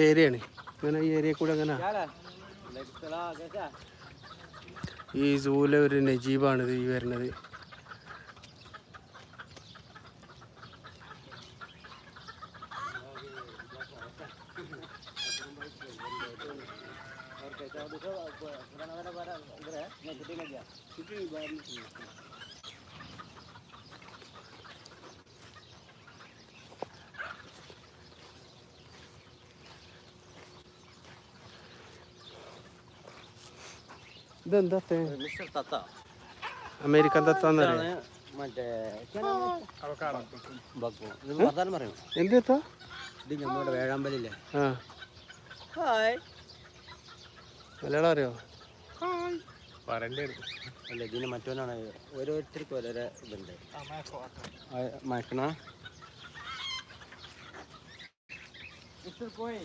Area ആണ് ഇങ്ങനെ ഈ ഏരിയ കൂടെ അങ്ങനെ. ഈ സൂവിലെ ഒരു നജീബാണിത് ഈ വരുന്നത്. ഇതെന്താ മിസ്റ്റർ തത്ത. അമേരിക്കൻ തത്ത പറയാം മറ്റേ വർത്താനം പറയണം എന്ത് തത്താ? ഇത് നമ്മുടെ വേഴാമ്പലില്ലേ? ഹായ്. മലയാളം അറിയോ? അല്ല ഇതിന് മറ്റവനാണ് ഓരോരുത്തർക്കും ഓരോരോ ഇതുണ്ട്. മയക്കണ? Hi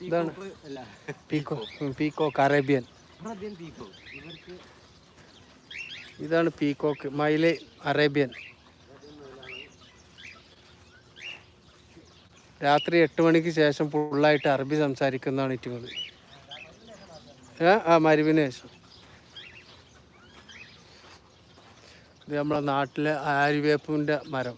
ഇതാണ് അല്ല പീക്കോ പീക്കോക്ക് അറേബ്യൻ ആദ്യം പീക്കോ ഇവർക്ക് ഇതാണ് പീക്കോക്ക് മയിൽ അറേബ്യൻ. രാത്രി എട്ട് മണിക്ക് ശേഷം ഫുള്ളായിട്ട് അറബി സംസാരിക്കുന്നതാണ് ഇറ്റുങ്ങൾ ആ മരുവിന് ശേഷം. ഇത് നമ്മളെ നാട്ടിലെ ആര്യവേപ്പിന്റെ മരം.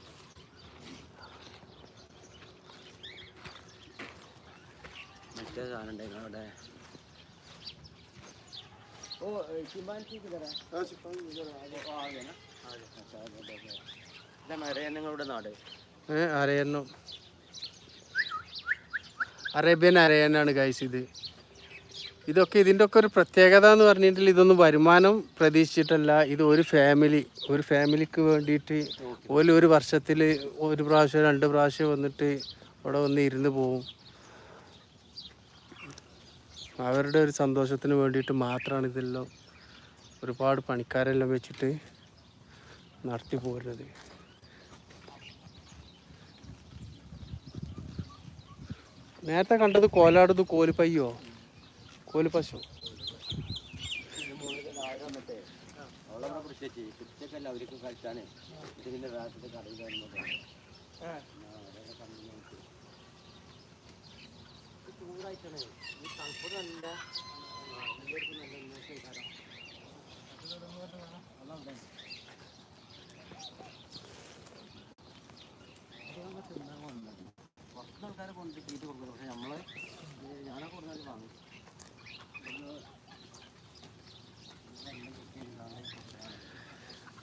മറ്റേ സാധനം ഉണ്ടായിരുന്നു അവിടെ. ഓ ചിമ്പാൻസി നിങ്ങളുടെ നാട്. ഏ അരയന്നം. അറേബ്യൻ അരയനാണ് ഗൈസ് ഇത്. ഇതൊക്കെ ഇതിന്റെ ഒക്കെ ഒരു പ്രത്യേകത എന്ന് പറഞ്ഞിട്ടുണ്ടെങ്കിൽ ഇതൊന്നും വരുമാനം പ്രതീക്ഷിച്ചിട്ടല്ല. ഇത് ഒരു ഫാമിലി ഒരു ഫാമിലിക്ക് വേണ്ടിയിട്ട് ഓൽ ഒരു വർഷത്തിൽ ഒരു പ്രാവശ്യം രണ്ട് പ്രാവശ്യം വന്നിട്ട് അവിടെ വന്ന് ഇരുന്ന് പോവും. അവരുടെ ഒരു സന്തോഷത്തിന് വേണ്ടിയിട്ട് മാത്രമാണ് ഇതെല്ലാം ഒരുപാട് പണിക്കാരെല്ലാം വെച്ചിട്ട് നടത്തി പോരുന്നത്. നേരത്തെ കണ്ടത് കോലാടത് കോലിപ്പയ്യോ കോലിപ്പശു അവളെ പിടിച്ചേച്ചി പിടിച്ചൊക്കെയല്ല അവർക്ക്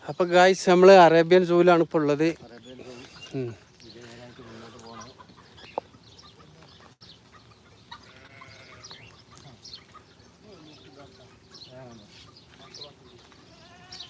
അപ്പൊ ഗായ്സ് നമ്മൾ അറേബ്യൻ സൂലാണ് ഇപ്പോൾ ഉള്ളത്. അറേബ്യൻ.